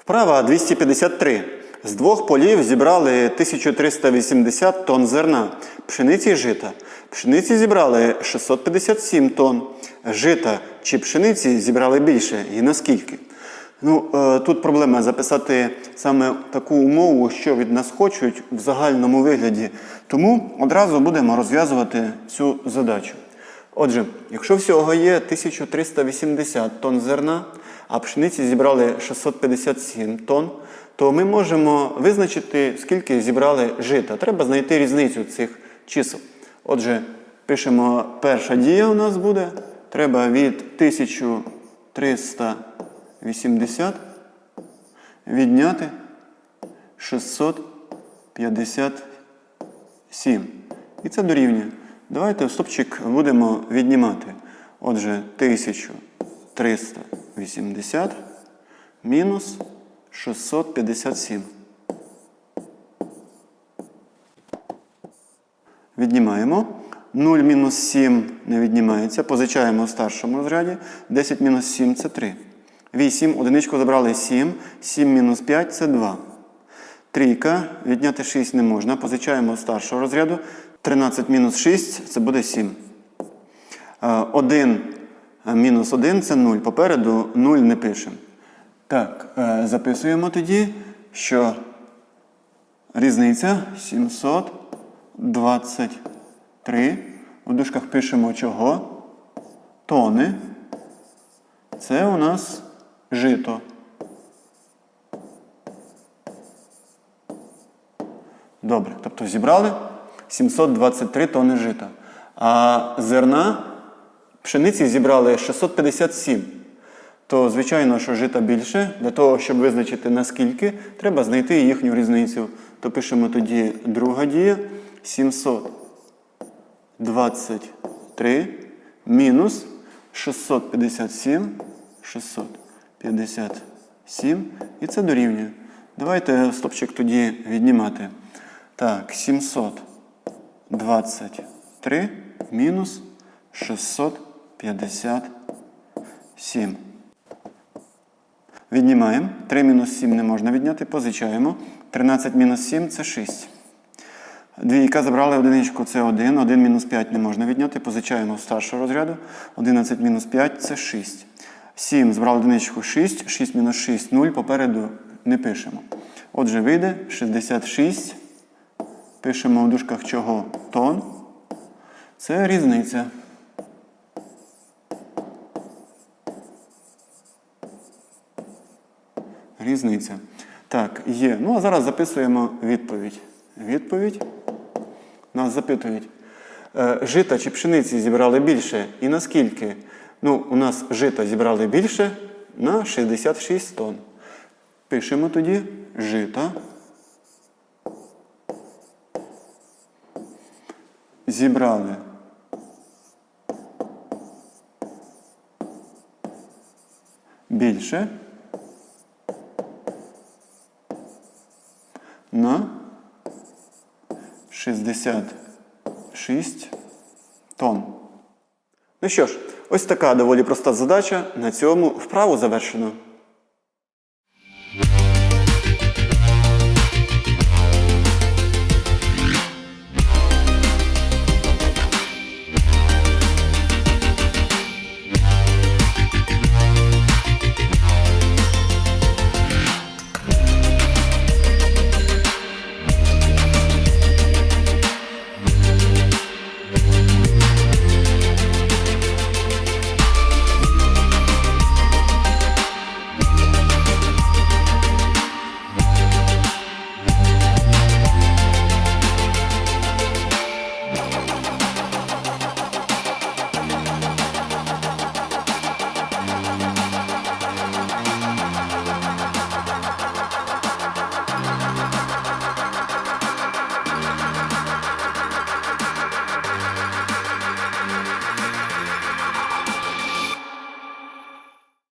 Вправа 253. З двох полів зібрали 1380 тонн зерна, пшениці жита. Пшениці зібрали 657 тонн. Жита чи пшениці зібрали більше і наскільки? Ну, е, тут проблема записати саме таку умову, що від нас хочуть в загальному вигляді. Тому одразу будемо розв'язувати цю задачу. Отже, якщо всього є 1380 тонн зерна, а пшениці зібрали 657 тонн, то ми можемо визначити, скільки зібрали жита. Треба знайти різницю цих чисел. Отже, пишемо, перша дія у нас буде. Треба від 1380 відняти 657. І це дорівнює. Давайте стопчик будемо віднімати. Отже, 1380 мінус 657. Віднімаємо. 0 мінус 7 не віднімається. Позичаємо в старшому розряді. 10 мінус 7 це 3. 8. Одиничку забрали 7. 7 мінус 5 це 2. Трійка. Відняти 6 не можна. Позичаємо з старшого розряду. 13 мінус 6 це буде 7. 1 мінус 1 це 0. Попереду 0 не пишемо. Так, е, записуємо тоді, що різниця 723. В дужках пишемо чого? Тони. Це у нас жито. Добре, тобто зібрали 723 тони жита. А зерна пшениці зібрали 657. То, звичайно, що жита більше. Для того, щоб визначити наскільки, треба знайти їхню різницю. То пишемо тоді друга дія 723 мінус 657. 657. І це дорівнює. Давайте стопчик тоді віднімати. Так, 723 мінус 657. Віднімаємо. 3 мінус 7 не можна відняти, позичаємо. 13 мінус 7 це 6. Двійка забрали одиничку, це 1. 1 мінус 5 не можна відняти, позичаємо старшого розряду. 11 мінус 5 це 6. 7 збрали одиничку 6, 6 мінус 6 0, попереду не пишемо. Отже, вийде 66. Пишемо в дужках чого тон. Це різниця. Різниця. Так, є. Ну, а зараз записуємо відповідь. Відповідь. Нас запитують. Е, Жита чи пшениці зібрали більше і наскільки? Ну, у нас жита зібрали більше на 66 тонн. Пишемо тоді жита. Зібрали. Більше. На 66 тонн. Ну що ж, ось така доволі проста задача. На цьому вправу завершено.